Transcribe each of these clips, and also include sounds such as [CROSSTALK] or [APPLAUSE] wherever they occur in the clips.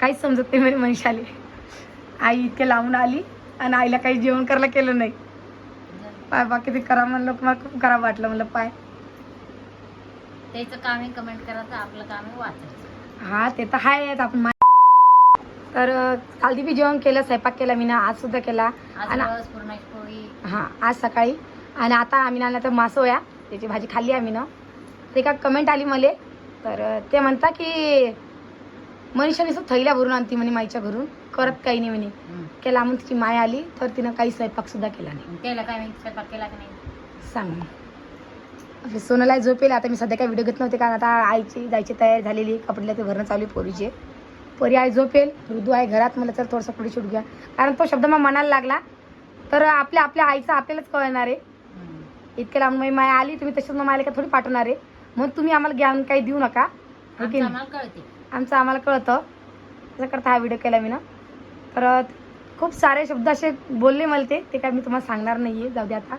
काहीच समजत नाही म्हणे मनीषाली. आई इतके लांबून आली आणि आईला काही जेवण करायला केलं नाही. पाय बाकी ते करा म्हणलं मला खूप खराब वाटलं म्हणलं पाय. त्याचं काम आहे कमेंट करायचं आपलं काम आहे वाचायचं. हा ते तर आहे आपण मा- तर काल बी जेवण केलं स्वयंपाक केला मी ना आज सुद्धा केला. आज आणि हां आज सकाळी. आणि आता आम्ही ना तर मासोया त्याची भाजी खाल्ली आम्ही ना. ते का कमेंट आली मले. तर ते म्हणता की मनीषाने असं थैल्या भरून आणती म्हणे माईच्या घरून. करत काही नाही म्हणे. केला म्हणून तिची माय आली तर तिनं काही स्वयंपाक सुद्धा केला नाही. मग त्याला काय माहिती? स्वयंपाक केला की नाही? सांग मग. आपली सोनाला झोपेल आता मी सध्या काही व्हिडिओ घेत नव्हते कारण आता आईची जायची तयारी झालेली कपडे ते भरणं चालू आहे पोरीचे. परी आई झोपेल. ऋतू आहे घरात मला तर थोडंसं पुढे शूट घ्या कारण तो शब्द मग मनाला लागला. तर आपल्या आपल्या आईचं आपल्यालाच कळणार आहे. हम्म. इतके लांब माझी माया आली तुम्ही तशीच मग मायला का थोडी पाठवणार आहे. मग तुम्ही आम्हाला ज्ञान काही देऊ नका. हो की आमचं नाही? आम्हाला कळते. आमचं आम्हाला कळतं. त्याच्याकरता हा व्हिडिओ केला मी ना. तर खूप सारे शब्द असे बोलले मला ते ते काय मी तुम्हाला सांगणार नाही आहे जाऊ दे आता.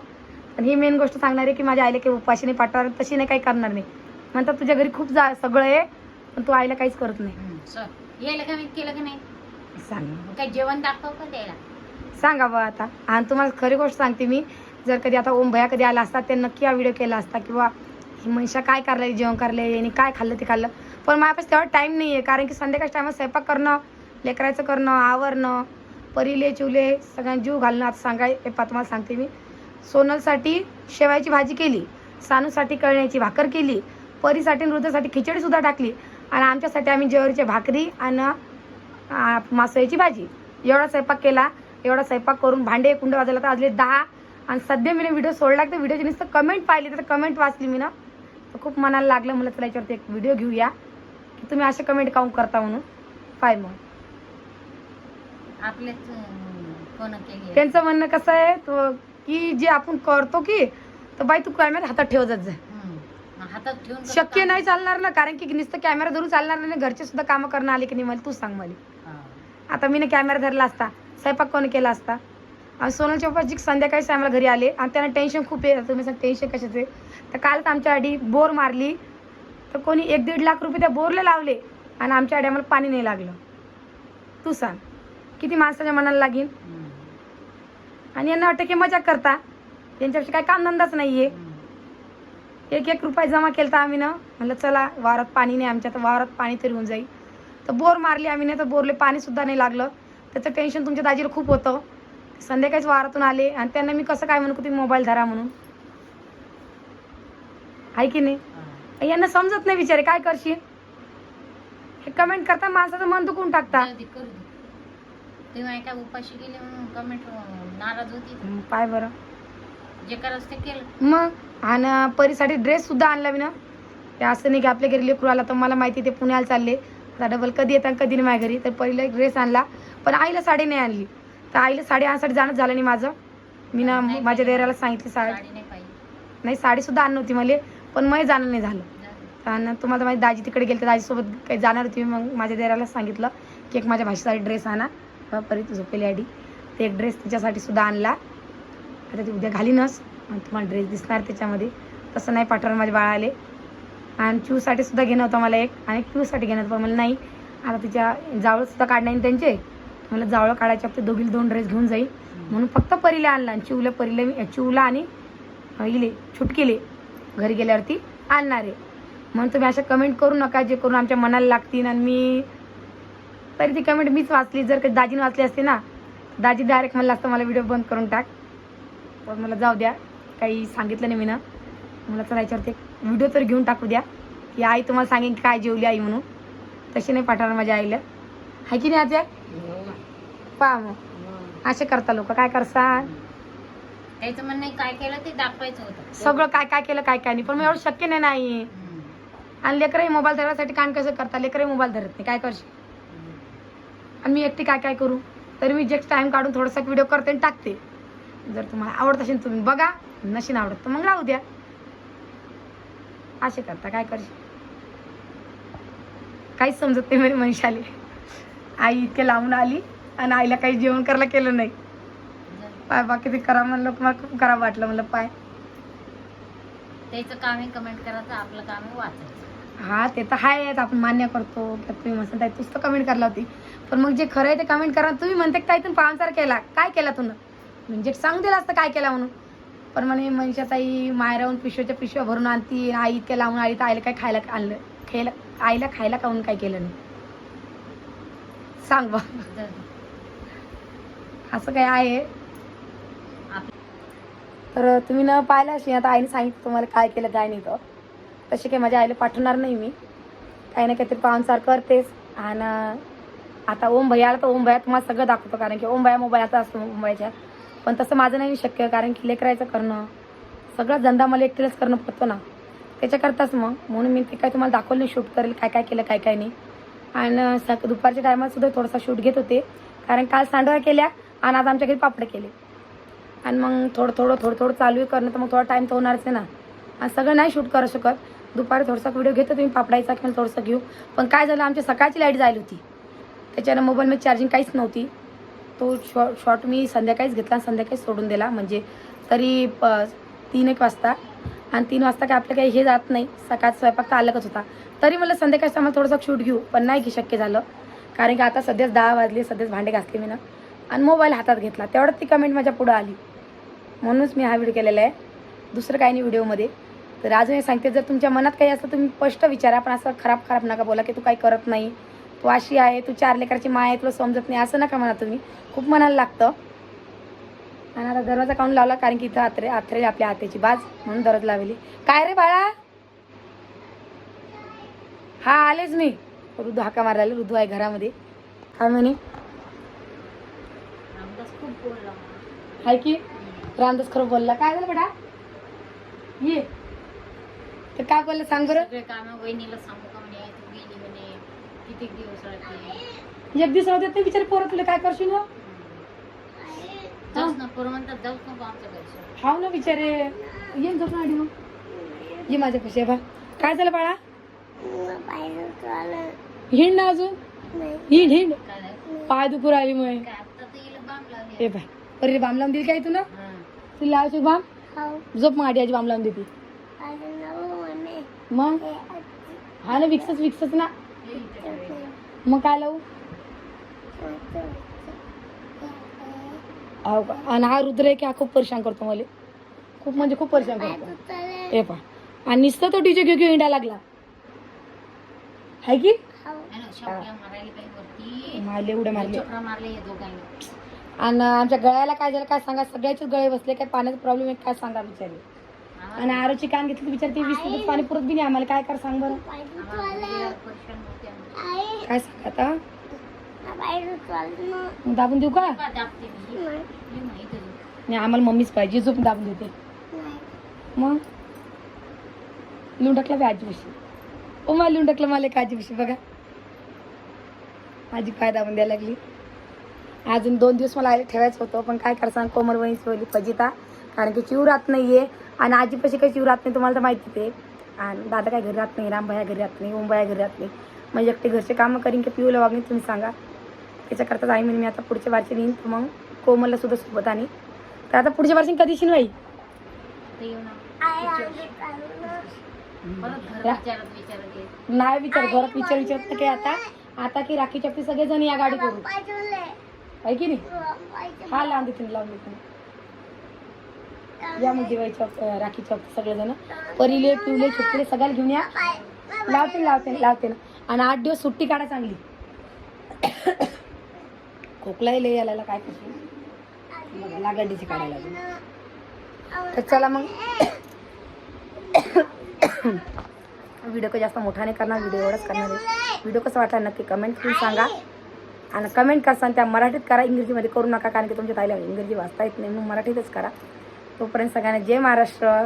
पण ही मेन गोष्ट सांगणार आहे की माझ्या आईला काही उपाशी नाही पाठवणार तशी नाही काही करणार नाही म्हणतात तुझ्या घरी खूप जा सगळं आहे पण तू आईला काहीच करत नाही. यायला केलं की नाही? सांग. काय जेवण दाखव का द्यायला सांगा बा आता. आणि तुम्हाला खरी गोष्ट सांगते मी जर कधी आता ओम भया कधी आला असता ते नक्की हा व्हिडिओ केला असता किंवा ही मनीषा काय करले जेवण करले यांनी काय खाल्लं ते खाल्लं पण माझ्यापास तेव्हा टाईम नाही आहे कारण की संध्याकाळच्या टायमात स्वयंपाक करणं लेकरायचं करणं आवरणं परिले चुले सगळ्यांना जीव घालणं. आता सांगाय हे पा तुम्हाला सांगते मी. सोनलसाठी शेवायची भाजी केली. सानूसाठी कळण्याची भाकर केली. परीसाठी नृत्यासाठी खिचडीसुद्धा टाकली. आणि आमच्यासाठी आम्ही ज्वारीची भाकरी आणि मासळीची भाजी. एवढा स्वयंपाक केला. एवढा स्वयंपाक करून भांडे कुंड वाजवला. तर वाजले दहा. आणि सध्या मी व्हिडिओ सोडला तर व्हिडिओची नुसतं कमेंट पाहिली. तर कमेंट वाचली मी ना. तर खूप मनाला लागलं. मला चला याच्यावरती एक व्हिडिओ घेऊया. तुम्ही असे कमेंट काऊन करता म्हणून. पाय मग. आपलेच त्यांचं म्हणणं कसं आहे तो की जे आपण करतो की तर बाई तू कॅमेरा हातात ठेवत जा. हातात ठेवून शक्य? नाही चालणार ना कारण की नुसतं कॅमेरा धरून चालणार नाही ना. घरचे सुद्धा कामं करणं आले की नाही मला तू सांग मला. आता मी कॅमेरा धरला असता स्वयंपाक कोणी केला असता आणि सोनलच्या पप्पाची संध्याकाळी आम्हाला घरी आले आणि त्यांना टेन्शन खूप आहे. तुम्ही सांग टेन्शन कशाचे तर कालच आमच्या आधी बोर मारली तर कोणी एक दीड लाख रुपये त्या बोरला लावले आणि आमच्या आधी पाणी नाही लागलं. तू सांग किती माणसाच्या मनाला लागेल आणि यांना वाटतं की मजा करता. यांच्यापेक्षा काय कामधंदाच नाही आहे एक एक रुपये जमा केला आम्ही ना म्हणलं चला वावरात पाणी नाही आमच्या तर वावरात पाणी तरी होऊन जाईल. तर बोर मारली आम्ही नाही तर बोरले पाणी सुद्धा नाही लागलं. त्याचं टेन्शन तुमच्या दाजीला खूप होतं. संध्याकाळीच वावरातून आले आणि त्यांना मी कसं काय म्हणू तुम्ही मोबाईल धरा म्हणून. आहे की नाही? यांना समजत नाही विचारे काय करशील? हे कमेंट करता माणसाचं मन दुखून टाकता. जाऊ दे, करू दे. तुम्ही काय उपाशी गेले म्हणून कमेंट नाराज होती. हं, पाय बरं. जे करायचं ते केलं. मग? आणि परीसाठी ड्रेस सुद्धा आणला मी ना ते असं नाही की आपल्या घरी लेकरू आला तर मला माहिती ते पुण्याला चालले. आता डबल कधी येतात कधी नाही माझ्या घरी. तर पहिला एक ड्रेस आणला. पण आईला साडी नाही आणली. तर आईला साडी आणण्यासाठी जाणंच झालं नाही माझं. मी ना नाही माझ्या पाहिजे. देराला सांगितली साडी. साडी नाही पाहिजे नाही साडी सुद्धा आणली होती मला. पण मग जाणं नाही झालं. जाऊ आणि तुम्हाला माझ्या माझी दाजी तिकडे गेली तर दाजीसोबत काही जाणार होती. मग माझ्या देराला सांगितलं की एक माझ्या भाषेसाठी ड्रेस आणा. अं, परी झोपेली आडी ते एक ड्रेस तिच्यासाठी सुद्धा आणला. आता ती उद्या घालीनच. तुम्हाला ड्रेस दिसणार त्याच्यामध्ये. तसं नाही पाठवणार माझे बाळाले. आणि क्यूसाठी सुद्धा घेणं होतं मला एक. आणि क्यूसाठी घेणं होतं पण मला नाही. आता तिच्या जावळ सुद्धा काढणार त्यांचे. मला जावळं काढायच्या बाबतीत दोघीला दोन ड्रेस घेऊन जाईल. म्हणून फक्त परीला आणला. आणि चिवला परीला मी चिवला आणि इले छुटकेले. घरी गेल्यावरती आणणार आहे. म्हणून तुम्ही अशा कमेंट करू नका जे करून आमच्या मनाला लागतील आणि मी तरी ती कमेंट मीच वाचली. जर कधी दाजीने वाचली असते ना दाजी डायरेक्ट म्हणलं असतं मला व्हिडिओ बंद करून टाक. पण मला जाऊ द्या. काही सांगितलं नाही मी ना मला चला याच्यावरती व्हिडिओ तर घेऊन टाकू द्या. की आई तुम्हाला सांगेन की काय जेवली आई म्हणून. तशी नाही पाठवणार माझ्या आईला. हाय की नाही आज्या? पहा मग. असे करता लोक. काय करतात त्याचं म्हणणं आहे, काय केलं ते दाखवायचं होतं. सगळं काय काय केलं काय काय नाही. पण मग एवढं शक्य नाही नाही. हम्म. आणि लेकरही मोबाईल धरण्यासाठी कान कसं करता? लेकरही मोबाईल धरत नाही. काय करशील? हम्म. आणि मी एकटी काय काय करू? तरी मी जस्ट टाइम काढून थोडासा व्हिडिओ करते आणि टाकते. जर तुम्हाला आवडत असेल तुम्ही बघा. नशीन आवडत तर मग राहू द्या. असे करता. काय करशील? काहीच समजत नाही मनीषाली. आई इतके लांबून आली आणि आईला काही जेवण करायला केलं नाही. पाय बाकी ते करा म्हणलं मला खूप खराब वाटलं म्हणलं पाय. त्याचं काम आहे कमेंट करायचं आपलं काम आहे वाचायचं हा ते तर आहेच आपण मान्य करतो. की तुम्ही म्हणता तूच तर कमेंट करला होती. पण मग जे खरं आहे ते कमेंट करा. तुम्ही म्हणते काय तुम्ही पाहुणचार केला. काय केला तुम्ही म्हणजे सांगू दिला असतं काय केला म्हणून. पण म्हणे मनीषा ताई मायराहून पिशव्याच्या पिशव्या भरून आणती आई इतक्या लावून आली तर आईला काय खायला आणलं? खायला आईला खायला काऊन काय केलं नाही? सांग बा. असं काय आहे? तर तुम्ही न पाहिलं अशी आता आईने सांगितलं तुम्हाला काय केलं काय नाही तर. तसे काही माझ्या आईला पाठवणार नाही मी. काही ना काहीतरी पाहुणसार करतेच. आणि आता ओम भैया आला तर ओम भैया तुम्हाला सगळं दाखवतो कारण की ओम भैया मोबाईलचा असतो मुंबईच्या. पण तसं माझं नाही शक्य कारण की लेकरायचं करणं सगळा धंदा मला एकटीलाच करणं पडतो ना. त्याच्याकरताच मग म्हणून मी ते काय तुम्हाला दाखवलं नाही शूट करेल काय काय केलं काय काय नाही. आणि सक दुपारच्या टायमात सुद्धा थोडासा शूट घेत होते. कारण काल सांडव्या केल्या आणि आज आमच्या घरी पापड केले. आणि मग थोडं थोडं थोडं थोडं चालू आहे करणं तर मग थोडा टाईम तर होणारच आहे ना. आणि सगळं नाही शूट करू शकत. दुपारी थोडासा व्हिडिओ घेतो तुम्ही पापडायचा किंवा थोडंसं घेऊ. पण काय झालं आमची सकाळची लाइट जायला होती. त्याच्यानं मोबाईलमध्ये चार्जिंग काहीच नव्हती. तो शॉ शॉर्ट मी संध्याकाळीच घेतला आणि संध्याकाळीच सोडून दिला. म्हणजे तरी प तीन एक वाजता. आणि तीन वाजता काय आपलं काही हे जात नाही. सकाळ स्वयंपाक तर आलंच होता. तरी मला संध्याकाळचा आम्हाला थोडंसं शूट घेऊ. पण नाही की शक्य झालं. कारण की आता सध्याच दहा वाजले सध्याच भांडे घासले मी ना. आणि मोबाईल हातात घेतला. तेवढ्यात ती कमेंट माझ्या पुढं आली. म्हणूनच मी हा व्हिडिओ केलेला आहे. दुसरं काही नाही व्हिडिओमध्ये. तर अजून हे सांगते जर तुमच्या मनात काही असतं तुम्ही स्पष्ट विचारा पण असं खराब खराब नका बोला की तू काही करत नाही. तू अशी आहे तू चार लेकराची माय आहे तुला समजत नाही असं नका म्हणा तुम्ही. खूप मनाला लागतं. आणि आता दरवाजा काढून लावला कारण की इथं आत्रे आत्रे आपल्या आत्याची बाज म्हणून दरवाजा लावली काय रे बाळा? हा आलेच मी. ऋतू हाका मारायला ऋतू आहे घरामध्ये. काय म्हणे. हाय की? रामदास खरं बोलला. काय झालं बेटा? ये. तर काय बोललं सांग बरं? सगळे काम वहिनीला सांगू का म्हणे? तू गेली म्हणे. किती दिवस राहते? एक दिवस राहू देत नाही बिचारे पोरं तुला काय करशील ना जाऊच ना पोरं म्हणतात जाऊच नको आमच्या घरचं हाव ना बिचारे. ये झोप ना आधी मग. ये माझ्या पैसे बा. काय झालं बाळा? हिंड ना अजून. हिंड हिंड. काय झालं? पाय दुखू राहिली मग काय आता तर हिला बाम लावली. ए बाय परी बाम लावून दिली काय तू ना हा. तुला लावायची बाम. झोप मग आधी आजी बाम लावून देते. मग? हा ना विक्सच विक्सच ना. मग काय लावू? हो का आणि हा रुद्र आहे की हा खूप परेशान करतो मला. खूप म्हणजे खूप परेशान करतो. ए पा आणि नुसतं तो डीजे घेऊ घेऊ हिंडा लागला. हाय की? है. मारले उड्या मारले. चक्रा मारले या दोघांनी. आणि आमच्या गळ्याला काय झालं काय सांगा? सगळ्याचे गळे बसले काय पाण्याचा प्रॉब्लेम आहे काय सांगा बिचारी? आणि आरोची कान घेतली बिचारे ती वीस रुपये पाणी पुरत बी नाही आम्हाला. काय कर सांग बरं? काय सांग आता? दाबून देऊ का? नाही आम्हाला मम्मीच पाहिजे झोप दाबून देते. मग? लिहून टाकला बी आजीपाशी ओ मला लिहून टाकलं मला एक आजीपाशी बघा. आजी पाय दाबून द्यायला लागली. अजून दोन दिवस मला आले ठेवायचं होतं पण काय करा सांग कोमल वहिनी सोडली फजिता कारण की चिव राहत नाहीये. आणि आजीपाशी काही चिव राहत नाही तुम्हाला तर माहितीच आहे. आणि दादा काय घरी राहत नाही रामभाया घरी राहत नाही ओमभाया घरी राहत नाही. म्हणजे एकटे घरचे कामं करीन की पिऊला वागणे तुम्ही सांगा. त्याच्याकरताच आई म्हणे मी आता पुढच्या वर्षी येईन तर मग कोमलला सुद्धा सोबत आणि तर आता पुढच्या वर्षी कधी शिन बाई? ते येऊ ना. परत घर रा- विचारत विचारत ये. नाही विचार घरात विचार विचारत नाही काय आता? आता की राखी चपटी सगळेजण या गाडी करू आहे की नाही? हा लावून देते लावून देते या मग दिवाळी चौक अं, राखी चौक सगळेजण. परीले पिवले छोटले सगळ्याला घेऊन या. लावते लावते लावते ना. आणि आठ दिवस सुट्टी काढा चांगली. खोकला लय यायला काय बघा लागडीची काढायला. तर चला मग. [COUGHS] व्हिडिओ काही जास्त मोठा नाही करणार व्हिडिओ एवढाच करणार आहे. व्हिडिओ कसा वाटला नक्की कमेंट करून सांगा. आणि कमेंट करसान त्या मराठीत करा. इंग्रजीमध्ये करू नका कारण की तुमच्या ताईला इंग्रजी वाचता येत नाही मग मराठीतच करा. तोपर्यंत सगळ्यांना जय महाराष्ट्र.